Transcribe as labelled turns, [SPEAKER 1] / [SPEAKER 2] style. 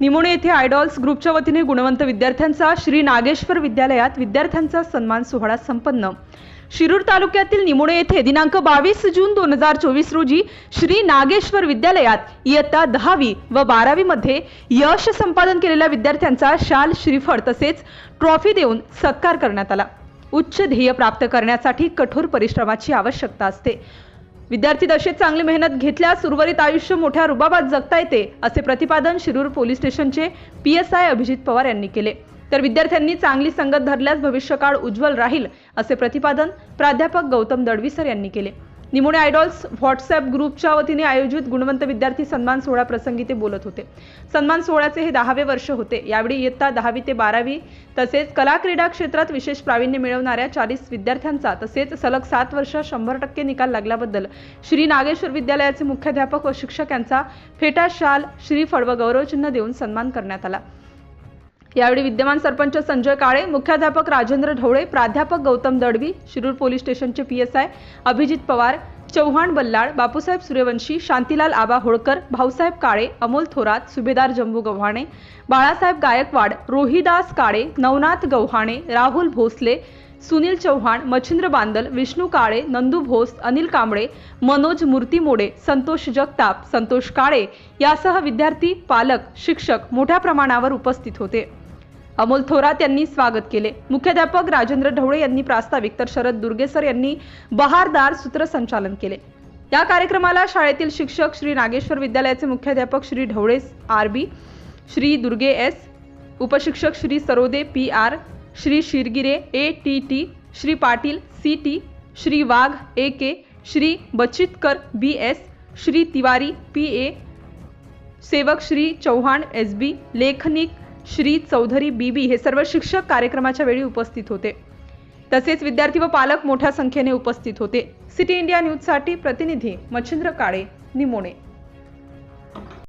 [SPEAKER 1] निमोणे येथे आयडॉल्स ग्रुपच्या वतीने गुणवंत विद्यार्थ्यांचा श्री नागेश्वर विद्यालयात विद्यार्थ्यांचा सन्मान सोहळा संपन्न. शिरूर तालुक्यातील निमोणे येथे दिनांक बावीस जून दोन हजार चोवीस रोजी श्री नागेश्वर विद्यालयात इयत्ता दहावी व बारावी मध्ये यश संपादन केलेल्या विद्यार्थ्यांचा शाल श्रीफळ तसेच ट्रॉफी देऊन सत्कार करण्यात आला. उच्च ध्येय प्राप्त करण्यासाठी कठोर परिश्रमाची आवश्यकता असते. विद्यार्थी दशेत चांगली मेहनत घेतल्यास उर्वरित आयुष्य मोठ्या रुबाबात जगता येते असे प्रतिपादन शिरूर पोलीस स्टेशनचे P S I Abhijit Pawar यांनी केले. तर विद्यार्थ्यांनी चांगली संगत धरल्यास भविष्यकाळ उज्ज्वल राहील असे प्रतिपादन प्राध्यापक गौतम दडवीसर यांनी केले. निमोणे आयडॉल्स व्हॉट्सअप ग्रुपच्या वतीने आयोजित गुणवंत विद्यार्थी सन्मान सोहळा प्रसंगी ते बोलत होते. सन्मान सोहळ्याचे हे दहावे वर्ष होते. यावेळी इयत्ता दहावी ते बारावी तसेच कला क्रीडा क्षेत्रात विशेष प्रावीण्य मिळवणाऱ्या चाळीस विद्यार्थ्यांचा तसेच सलग सात वर्ष शंभर टक्के निकाल लागल्याबद्दल श्री नागेश्वर विद्यालयाचे मुख्याध्यापक व शिक्षक यांचा फेटा शाल श्रीफळ व गौरवचिन्ह देऊन सन्मान करण्यात आला. यावेळी विद्यमान सरपंच संजय काळे मुख्याध्यापक राजेंद्र ढवळे प्राध्यापक गौतम दडवी शिरूर पोलीस स्टेशनचे P S I Abhijit Pawar Chavan Ballal Bapusaheb Suryavanshi Shantilal Aba Holkar Bhausaheb Kale Amol Thorat सुभेदार जंबू गव्हाणे बाळासाहेब गायकवाड रोहिदास काळे नवनाथ गव्हाणे राहुल भोसले सुनील चव्हाण मच्छिंद्र बांदल विष्णू काळे नंदू भोस अनिल कांबळे मनोज मूर्तीमोडे संतोष जगताप संतोष काळे यासह विद्यार्थी पालक शिक्षक मोठ्या प्रमाणावर उपस्थित होते. अमोल थोरात यांनी स्वागत केले. मुख्याध्यापक राजेंद्र ढवळे यांनी प्रास्ताविक तर शरद दुर्गेसर यांनी बहारदार सूत्रसंचालन केले. या कार्यक्रमाला शाळेतील शिक्षक श्री नागेश्वर विद्यालयाचे मुख्याध्यापक Shri Dhawale R B Shri Durge S उपशिक्षक Shri Sarode P R Shri Shirgire A T T Shri Patil C T Shri Wagh A K Shri Bachitkar B S Shri Tiwari P A सेवक Shri Chauhan S B लेखनिक Shri Chaudhari B B हे सर्व शिक्षक कार्यक्रमाच्या वेळी उपस्थित होते. तसेच विद्यार्थी व पालक मोठ्या संख्येने उपस्थित होते. सिटी इंडिया न्यूजसाठी प्रतिनिधी मच्छिंद्र काळे निमोणे.